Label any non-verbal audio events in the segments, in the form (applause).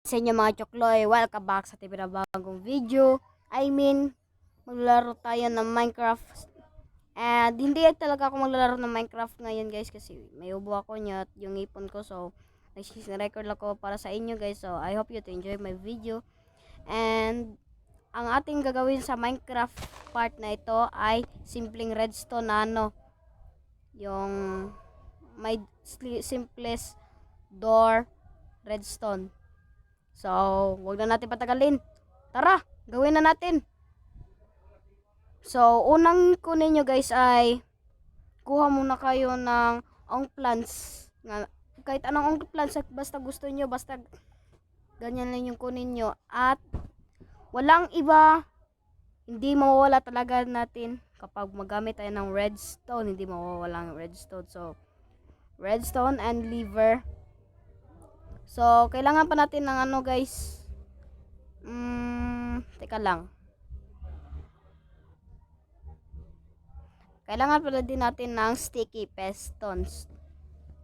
sa inyo mga chokloy, welcome back sa TV na bagong video. I mean, maglaro tayo ng Minecraft. And hindi talaga ako maglalaro ng Minecraft ngayon guys kasi may ubo ako niya at yung ipon ko. So, nag-record ako para sa inyo guys. So, I hope you to enjoy my video. And, ang ating gagawin sa Minecraft part na ito ay simpleng redstone na ano. Yung may simplest door redstone. So, wag na natin patagalin. Tara, gawin na natin. So, unang kunin nyo guys ay kuha muna kayo ng ong plants. Nga, kahit anong ong plants, basta gusto nyo, basta ganyan lang yung kunin nyo. At walang iba, hindi mawawala talaga natin kapag magamit tayo ng redstone, hindi mawawala ang redstone. So, redstone and liver. So, kailangan pa natin ng ano guys. Mm, teka lang. Kailangan pala din natin ng sticky pistons.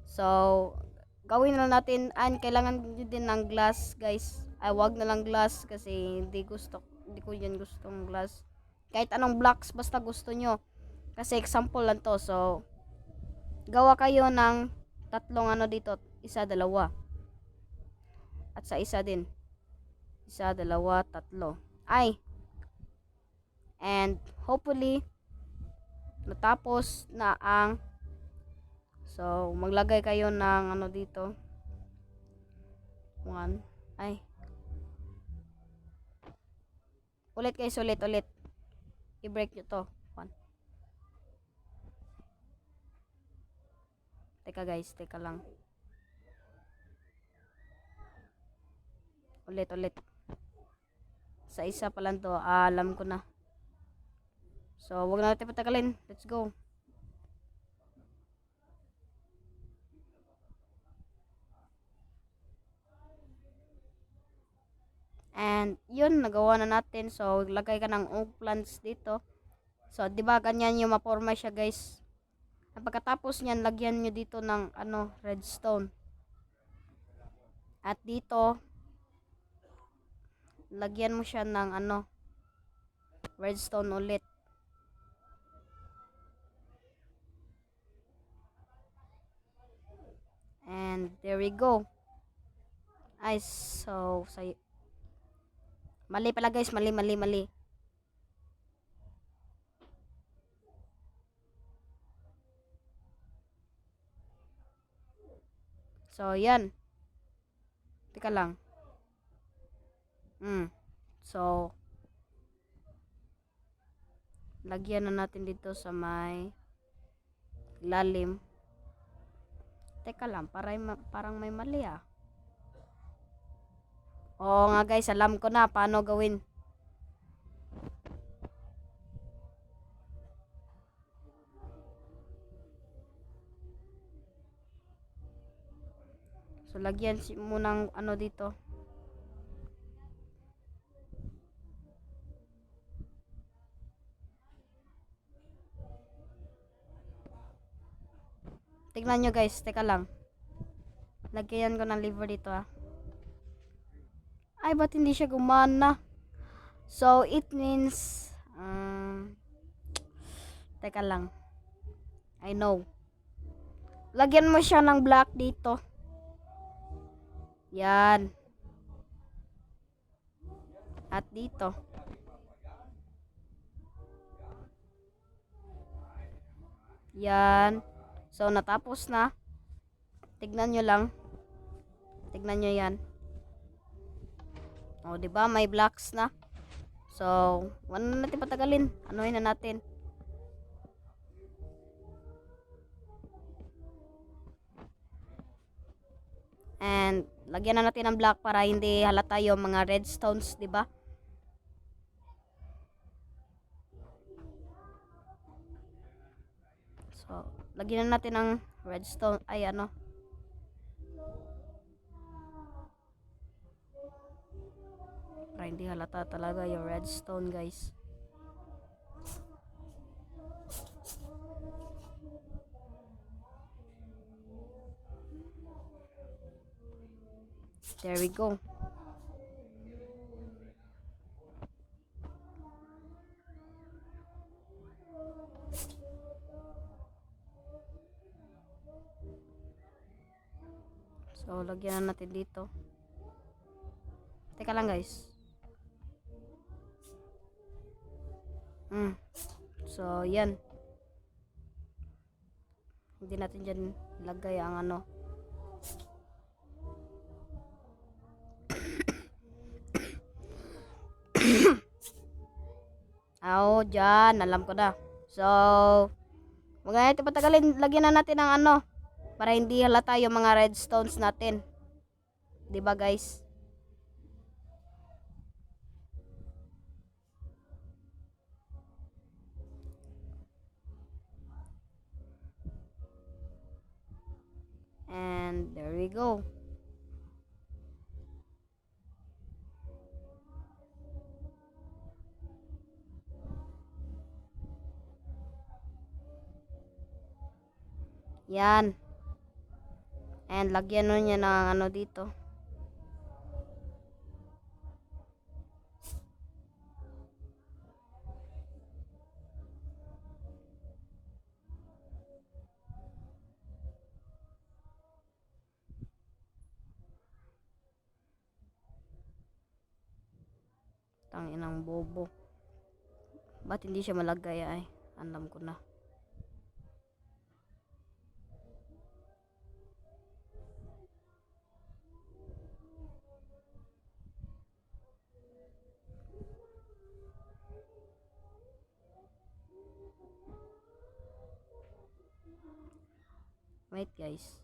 So, gawin na natin, and kailangan din ng glass guys. Ay, wag na lang glass kasi hindi gusto, hindi ko yan gustong glass. Kahit anong blocks, basta gusto nyo. Kasi example lang to. So, gawa kayo ng tatlong ano dito. Isa, dalawa. At sa isa din. Isa, dalawa, tatlo. Ay. And hopefully, natapos na ang So, maglagay kayo ng ano dito. One. Ay. Ulit guys, ulit, ulit. I-break nyo to. One. Teka guys, teka lang. Ulit, ulit. Sa isa pa lang to, ah, alam ko na. So, wag na natin patagalin. Let's go. And, yun, nagawa na natin. So, lagay ka ng oak plants dito. So, di ba ganyan yung maporma siya, guys. At pagkatapos niyan, lagyan nyo dito ng, ano, redstone. At dito, lagyan mo siya ng ano redstone ulit. And there we go. Ay so say mali pala guys. Mali mali mali. So yan. Teka lang Mm. So, lagyan na natin dito sa may lalim. Teka lang, parang, parang may mali ah. Oo nga guys, alam ko na paano gawin. So, lagyan si munang ano dito. Tignan nyo guys, teka lang. Lagyan ko ng liver dito ah. Ay, ba't hindi siya gumana? So, it means, um, teka lang. I know. Lagyan mo siya ng black dito. Yan. At dito. Yan. So, natapos na. Tignan nyo lang. Tignan nyo yan. O, di ba May blocks na. So, wala na natin patagalin. Anuhin na natin. And, lagyan na natin ng black para hindi halata yung mga redstones, di ba? So, lagyan na natin ng redstone. Ay, ano. Para hindi halata talaga yung redstone, guys. There we go. So, lagyan na natin dito. Teka lang guys. Hmm. So, yan. Hindi natin dyan lagay ang ano. (coughs) Oo, dyan. Alam ko na. So, na natin patagalin. Lagyan na natin ng ano. Para hindi halata yung mga redstones natin. 'Di ba guys? And there we go. Yan. And lagyan nun niya ng ano dito. Tanginang bobo. Ba't hindi siya malagay ay? Alam ko na. Wait guys.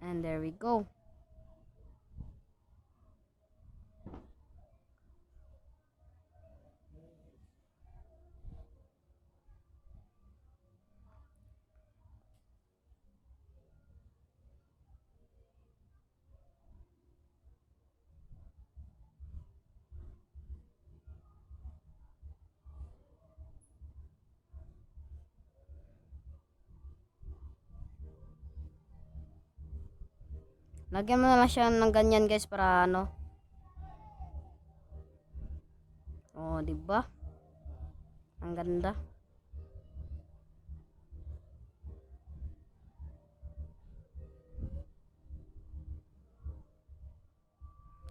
And there we go. Lagyan mo na lang siya ng ganyan guys para ano. Oh, 'di ba? Ang ganda.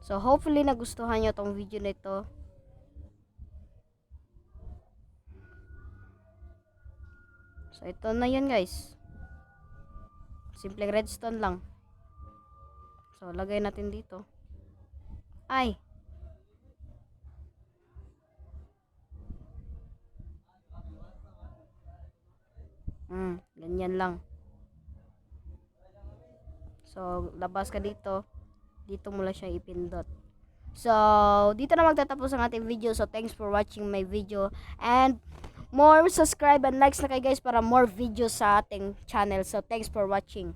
So hopefully nagustuhan niyo tong video na ito. So ito na yun guys. Simpleng redstone lang. So, lagay natin dito. Ay! Hmm, ganyan lang. So, labas ka dito. Dito mo lang siya ipindot. So, dito na magtatapos ang ating video. So, thanks for watching my video. And, more subscribe and likes na kayo guys para more videos sa ating channel. So, thanks for watching.